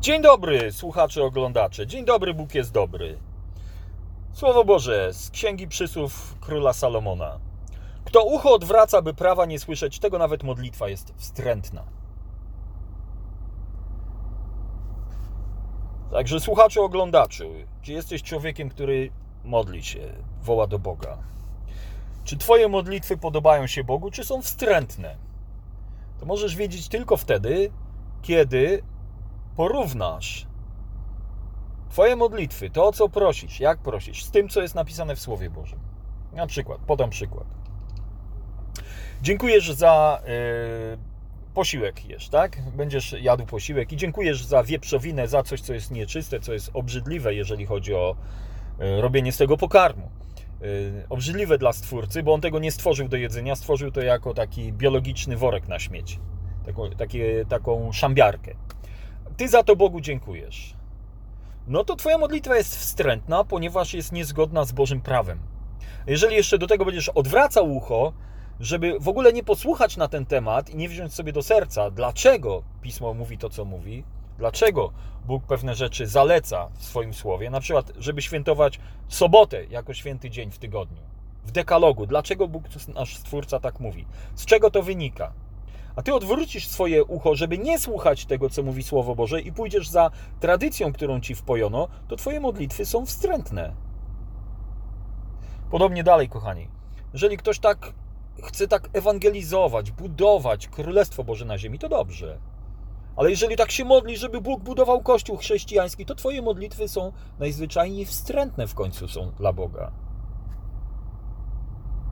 Dzień dobry, słuchacze, oglądacze. Dzień dobry, Bóg jest dobry. Słowo Boże z Księgi Przysłów Króla Salomona. Kto ucho odwraca, by prawa nie słyszeć, tego nawet modlitwa jest wstrętna. Także słuchaczu, oglądaczu, czy jesteś człowiekiem, który modli się, woła do Boga? Czy Twoje modlitwy podobają się Bogu, czy są wstrętne? To możesz wiedzieć tylko wtedy, kiedy porównasz Twoje modlitwy, to o co prosisz, jak prosisz, z tym, co jest napisane w Słowie Bożym. Na przykład, podam przykład. Dziękujesz za yy, posiłek jesz, tak? Będziesz jadł posiłek i dziękujesz za wieprzowinę, za coś, co jest nieczyste, co jest obrzydliwe, jeżeli chodzi o yy, robienie z tego pokarmu. Yy, obrzydliwe dla stwórcy, bo on tego nie stworzył do jedzenia, stworzył to jako taki biologiczny worek na śmieci. Taką, takie, taką szambiarkę. Ty za to Bogu dziękujesz. No to Twoja modlitwa jest wstrętna, ponieważ jest niezgodna z Bożym prawem. Jeżeli jeszcze do tego będziesz odwracał ucho, żeby w ogóle nie posłuchać na ten temat i nie wziąć sobie do serca, dlaczego pismo mówi to, co mówi, dlaczego Bóg pewne rzeczy zaleca w swoim słowie, na przykład, żeby świętować sobotę jako święty dzień w tygodniu, w dekalogu. Dlaczego Bóg, nasz Stwórca, tak mówi? Z czego to wynika? A ty odwrócisz swoje ucho, żeby nie słuchać tego, co mówi Słowo Boże i pójdziesz za tradycją, którą ci wpojono, to twoje modlitwy są wstrętne. Podobnie dalej, kochani. Jeżeli ktoś tak chce tak ewangelizować, budować Królestwo Boże na ziemi, to dobrze. Ale jeżeli tak się modli, żeby Bóg budował Kościół chrześcijański, to twoje modlitwy są najzwyczajniej wstrętne w końcu są dla Boga.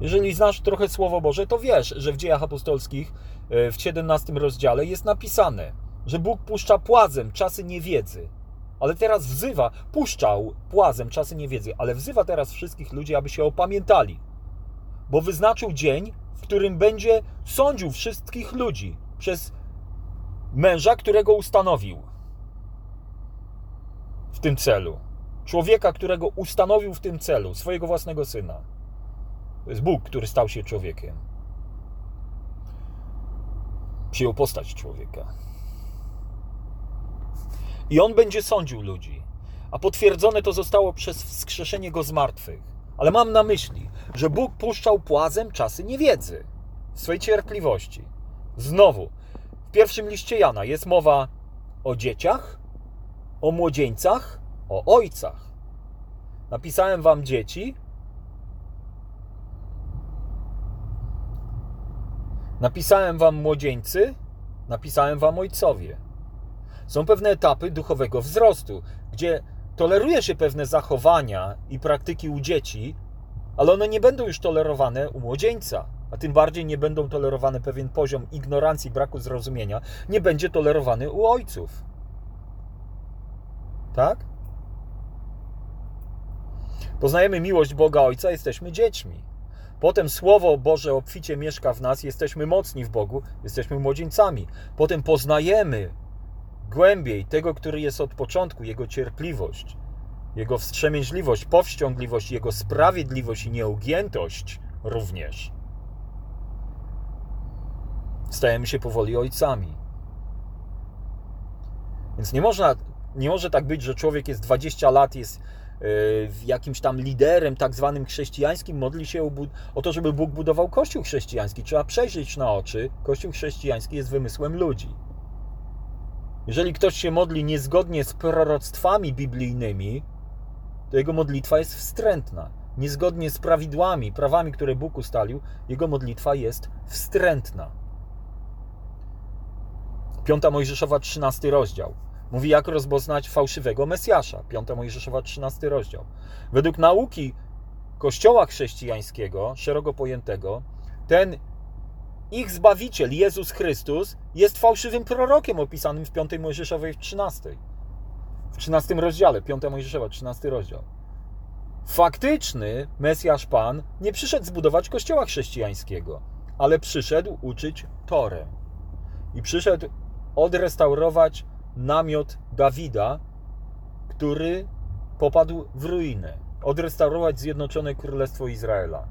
Jeżeli znasz trochę Słowo Boże, to wiesz, że w dziejach apostolskich e, w 17 rozdziale jest napisane, że Bóg puszcza płazem czasy niewiedzy. Ale teraz wzywa, puszczał płazem czasy niewiedzy, ale wzywa teraz wszystkich ludzi, aby się opamiętali. Bo wyznaczył dzień, w którym będzie sądził wszystkich ludzi przez męża, którego ustanowił w tym celu. Człowieka, którego ustanowił w tym celu, swojego własnego syna. To jest Bóg, który stał się człowiekiem. Przyjął postać człowieka. I on będzie sądził ludzi. A potwierdzone to zostało przez wskrzeszenie go z martwych. Ale mam na myśli, że Bóg puszczał płazem czasy niewiedzy, swojej cierpliwości. Znowu, w pierwszym liście Jana jest mowa o dzieciach, o młodzieńcach, o ojcach. Napisałem wam dzieci, Napisałem wam młodzieńcy, napisałem wam ojcowie. Są pewne etapy duchowego wzrostu, gdzie toleruje się pewne zachowania i praktyki u dzieci, ale one nie będą już tolerowane u młodzieńca, a tym bardziej nie będą tolerowane pewien poziom ignorancji, braku zrozumienia, nie będzie tolerowany u ojców. Tak? Poznajemy miłość Boga Ojca, jesteśmy dziećmi. Potem Słowo Boże obficie mieszka w nas, jesteśmy mocni w Bogu, jesteśmy młodzieńcami. Potem poznajemy głębiej tego, który jest od początku, Jego cierpliwość, Jego wstrzemięźliwość, powściągliwość, Jego sprawiedliwość i nieugiętość również. Stajemy się powoli ojcami. Więc nie można, nie może tak być, że człowiek jest 20 lat, jest jakimś tam liderem tak zwanym chrześcijańskim, modli się o to, żeby Bóg budował Kościół chrześcijański. Trzeba przejrzeć na oczy, Kościół chrześcijański jest wymysłem ludzi. Jeżeli ktoś się modli niezgodnie z proroctwami biblijnymi, to jego modlitwa jest wstrętna. Niezgodnie z prawidłami, prawami, które Bóg ustalił, jego modlitwa jest wstrętna. Piąta Mojżeszowa, 13 rozdział. Mówi, jak rozpoznać fałszywego Mesjasza. 5 Mojżeszowa, 13 rozdział. Według nauki Kościoła chrześcijańskiego, szeroko pojętego, ten ich Zbawiciel, Jezus Chrystus, jest fałszywym prorokiem opisanym w 5 Mojżeszowej w 13. W 13 rozdziale, 5 Mojżeszowa, 13 rozdział. Faktyczny Mesjasz Pan nie przyszedł zbudować Kościoła chrześcijańskiego, ale przyszedł uczyć Torę. I przyszedł odrestaurować namiot Dawida, który popadł w ruinę, odrestaurować Zjednoczone Królestwo Izraela.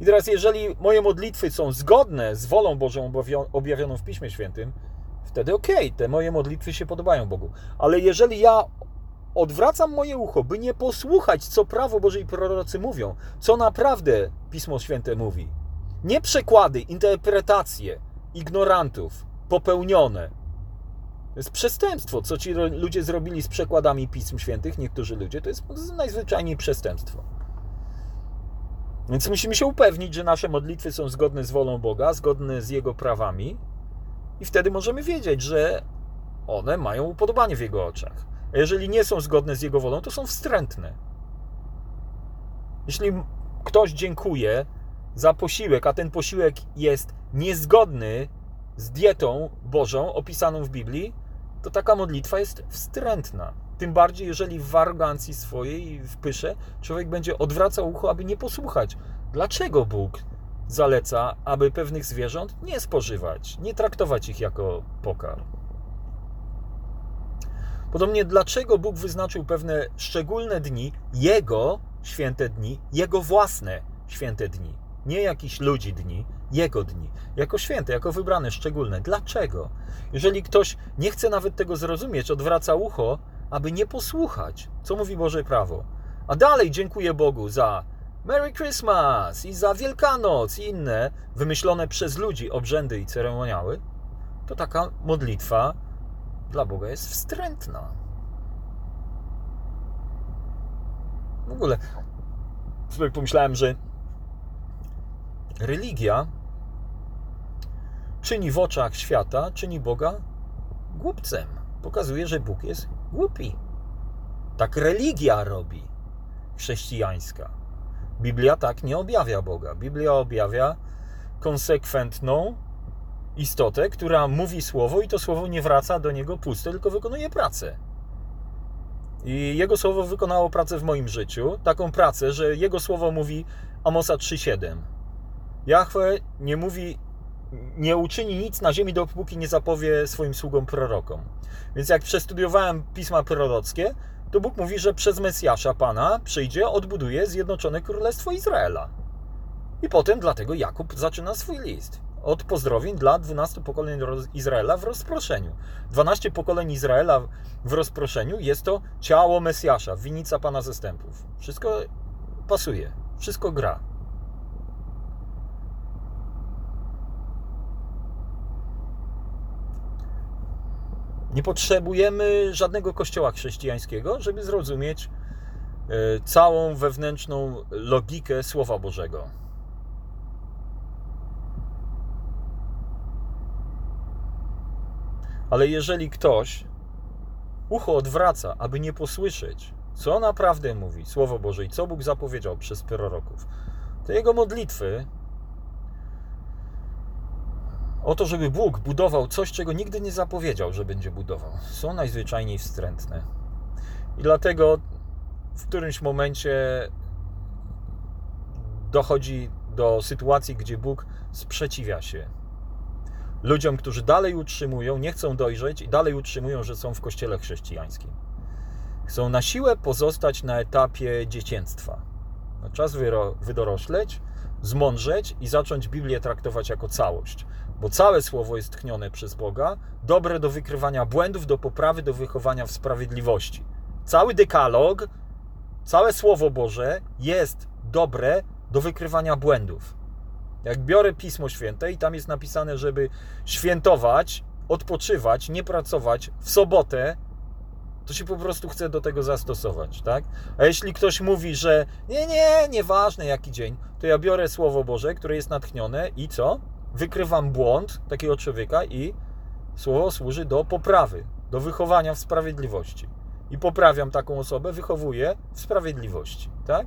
I teraz, jeżeli moje modlitwy są zgodne z wolą Bożą objawioną w Piśmie Świętym, wtedy okej, okay, te moje modlitwy się podobają Bogu. Ale jeżeli ja odwracam moje ucho, by nie posłuchać, co prawo Boże i prorocy mówią, co naprawdę Pismo Święte mówi, nie przekłady, interpretacje ignorantów popełnione. To jest przestępstwo. Co ci ludzie zrobili z przekładami Pism Świętych, niektórzy ludzie, to jest najzwyczajniej przestępstwo. Więc musimy się upewnić, że nasze modlitwy są zgodne z wolą Boga, zgodne z Jego prawami, i wtedy możemy wiedzieć, że one mają upodobanie w Jego oczach. A jeżeli nie są zgodne z Jego wolą, to są wstrętne. Jeśli ktoś dziękuje za posiłek, a ten posiłek jest niezgodny z dietą Bożą opisaną w Biblii, to taka modlitwa jest wstrętna. Tym bardziej, jeżeli w arogancji swojej, w pysze, człowiek będzie odwracał ucho, aby nie posłuchać. Dlaczego Bóg zaleca, aby pewnych zwierząt nie spożywać, nie traktować ich jako pokarm? Podobnie, dlaczego Bóg wyznaczył pewne szczególne dni, Jego święte dni, Jego własne święte dni, nie jakichś ludzi dni, Jego dni, jako święte, jako wybrane, szczególne. Dlaczego? Jeżeli ktoś nie chce nawet tego zrozumieć, odwraca ucho, aby nie posłuchać, co mówi Boże prawo. A dalej dziękuję Bogu za Merry Christmas i za Wielkanoc i inne wymyślone przez ludzi obrzędy i ceremoniały, to taka modlitwa dla Boga jest wstrętna. W ogóle sobie pomyślałem, że religia czyni w oczach świata, czyni Boga głupcem. Pokazuje, że Bóg jest głupi. Tak religia robi chrześcijańska. Biblia tak nie objawia Boga. Biblia objawia konsekwentną istotę, która mówi słowo i to słowo nie wraca do niego puste, tylko wykonuje pracę. I jego słowo wykonało pracę w moim życiu, taką pracę, że jego słowo mówi Amosa 3:7. Jahwe nie mówi nie uczyni nic na ziemi, dopóki nie zapowie swoim sługom prorokom. Więc jak przestudiowałem pisma prorockie, to Bóg mówi, że przez Mesjasza Pana przyjdzie, odbuduje Zjednoczone Królestwo Izraela. I potem dlatego Jakub zaczyna swój list. Od pozdrowień dla 12 pokoleń Izraela w rozproszeniu. 12 pokoleń Izraela w rozproszeniu jest to ciało Mesjasza, winica Pana zastępów. Wszystko pasuje, wszystko gra. Nie potrzebujemy żadnego kościoła chrześcijańskiego, żeby zrozumieć e, całą wewnętrzną logikę Słowa Bożego. Ale jeżeli ktoś ucho odwraca, aby nie posłyszeć, co naprawdę mówi Słowo Boże i co Bóg zapowiedział przez proroków, to jego modlitwy o to, żeby Bóg budował coś, czego nigdy nie zapowiedział, że będzie budował. Są najzwyczajniej wstrętne. I dlatego w którymś momencie dochodzi do sytuacji, gdzie Bóg sprzeciwia się ludziom, którzy dalej utrzymują, nie chcą dojrzeć i dalej utrzymują, że są w kościele chrześcijańskim. Chcą na siłę pozostać na etapie dzieciństwa. No, czas wydorośleć, zmądrzeć i zacząć Biblię traktować jako całość bo całe słowo jest tchnione przez Boga, dobre do wykrywania błędów, do poprawy, do wychowania w sprawiedliwości. Cały dekalog, całe słowo Boże jest dobre do wykrywania błędów. Jak biorę Pismo Święte i tam jest napisane, żeby świętować, odpoczywać, nie pracować w sobotę, to się po prostu chce do tego zastosować, tak? A jeśli ktoś mówi, że nie, nie, nieważne jaki dzień, to ja biorę Słowo Boże, które jest natchnione i co? wykrywam błąd takiego człowieka i słowo służy do poprawy, do wychowania w sprawiedliwości. I poprawiam taką osobę, wychowuję w sprawiedliwości, tak?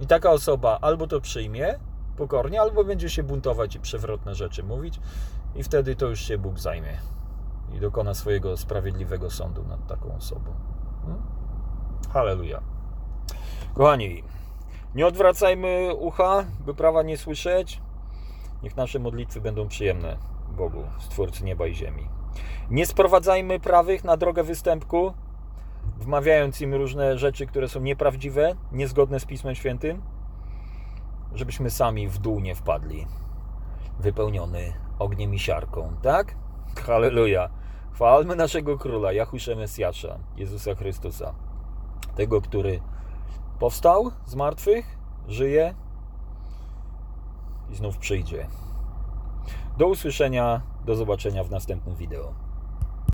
I taka osoba albo to przyjmie pokornie, albo będzie się buntować i przewrotne rzeczy mówić, i wtedy to już się Bóg zajmie i dokona swojego sprawiedliwego sądu nad taką osobą. Hmm? Halleluja. Kochani, nie odwracajmy ucha, by prawa nie słyszeć. Niech nasze modlitwy będą przyjemne Bogu, Stwórcy nieba i ziemi. Nie sprowadzajmy prawych na drogę występku, wmawiając im różne rzeczy, które są nieprawdziwe, niezgodne z Pismem Świętym, żebyśmy sami w dół nie wpadli. wypełniony ogniem i siarką, tak? Halleluja. Chwalmy naszego króla, Jahusza Mesjasza, Jezusa Chrystusa. Tego, który powstał z martwych, żyje i znów przyjdzie. Do usłyszenia, do zobaczenia w następnym wideo.